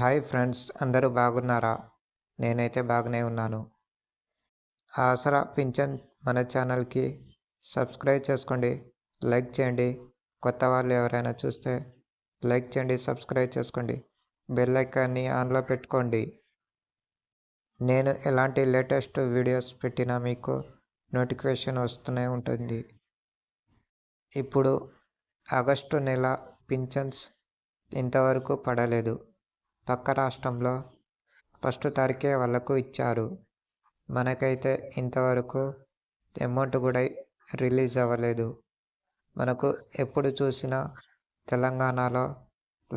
Hi friends అందరూ బాగున్నారా? నేనైతే బాగానే ఉన్నాను. ఆసరా పింఛన్ మన ఛానల్కి సబ్స్క్రైబ్ చేసుకోండి లైక్ చేయండి. కొత్త వాళ్ళు ఎవరైనా చూస్తే లైక్ చేయండి సబ్స్క్రైబ్ చేసుకోండి. బెల్ ఐకాన్ని ఆన్లో పెట్టుకోండి. నేను ఎలాంటి లేటెస్ట్ వీడియోస్ పెట్టినా మీకు నోటిఫికేషన్ వస్తూనే ఉంటుంది. ఇప్పుడు ఆగస్టు నెల పింఛన్స్ ఇంతవరకు పడలేదు. పక్క రాష్ట్రంలో ఫస్ట్ తారీఖే వాళ్ళకు ఇచ్చారు. మనకైతే ఇంతవరకు అమౌంట్ కూడా రిలీజ్ అవ్వలేదు. మనకు ఎప్పుడు చూసినా తెలంగాణలో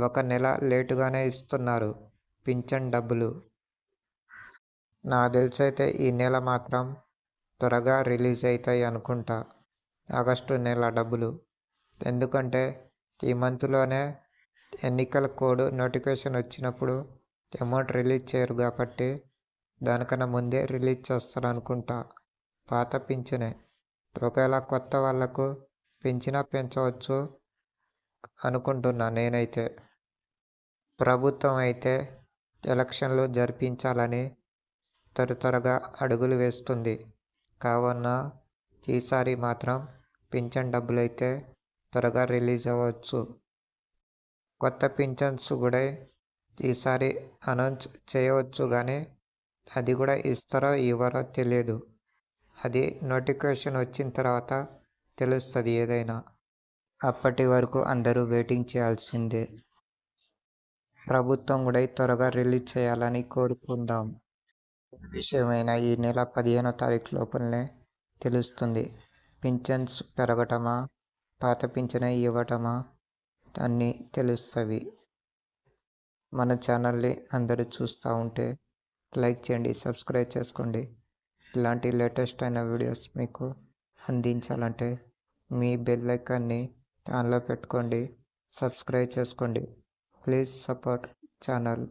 ఒక నెల లేటుగానే ఇస్తున్నారు పింఛన్ డబ్బులు. నాకు తెలిసి అయితే ఈ నెల మాత్రం త్వరగా రిలీజ్ అవుతాయి అనుకుంటా. ఆగస్టు నెల డబ్బులు. ఎందుకంటే ఈ మంత్లోనే ఎన్నికల కోడ్ నోటిఫికేషన్ వచ్చినప్పుడు అమౌంట్ రిలీజ్ చేయరు కాబట్టి దానికన్నా ముందే రిలీజ్ చేస్తారు అనుకుంటా. పాత పింఛనే. ఒకవేళ కొత్త వాళ్ళకు పెంచినా పెంచవచ్చు అనుకుంటున్నా నేనైతే. ప్రభుత్వం అయితే ఎలక్షన్లు జరిపించాలని తరతరగా అడుగులు వేస్తుంది. కావున ఈసారి మాత్రం పింఛన్ డబ్బులు అయితే త్వరగా రిలీజ్ అవ్వచ్చు. కొత్త పింఛన్స్ కూడా ఈసారి అనౌన్స్ చేయవచ్చు కానీ అది కూడా ఇస్తారో ఇవ్వరో తెలియదు అది నోటిఫికేషన్ వచ్చిన తర్వాత తెలుస్తుంది ఏదైనా. అప్పటి వరకు అందరూ వెయిటింగ్ చేయాల్సిందే. ప్రభుత్వం కూడా త్వరగా రిలీజ్ చేయాలని కోరుకుందాం. విషయమైన ఈ నెల పదిహేనో తారీఖు లోపలనే తెలుస్తుంది. పింఛన్స్ పెరగటమా? పాత పింఛనే ఇవ్వటమా? అన్నీ తెలుస్తవి. మన ఛానల్ని అందరూ చూస్తూ ఉంటే లైక్ చేయండి సబ్స్క్రైబ్ చేసుకోండి. ఇలాంటి లేటెస్ట్ అయిన వీడియోస్ మీకు అందించాలంటే మీ బెల్ ఐకాన్ని ఆన్లో పెట్టుకోండి సబ్స్క్రైబ్ చేసుకోండి. Please support channel.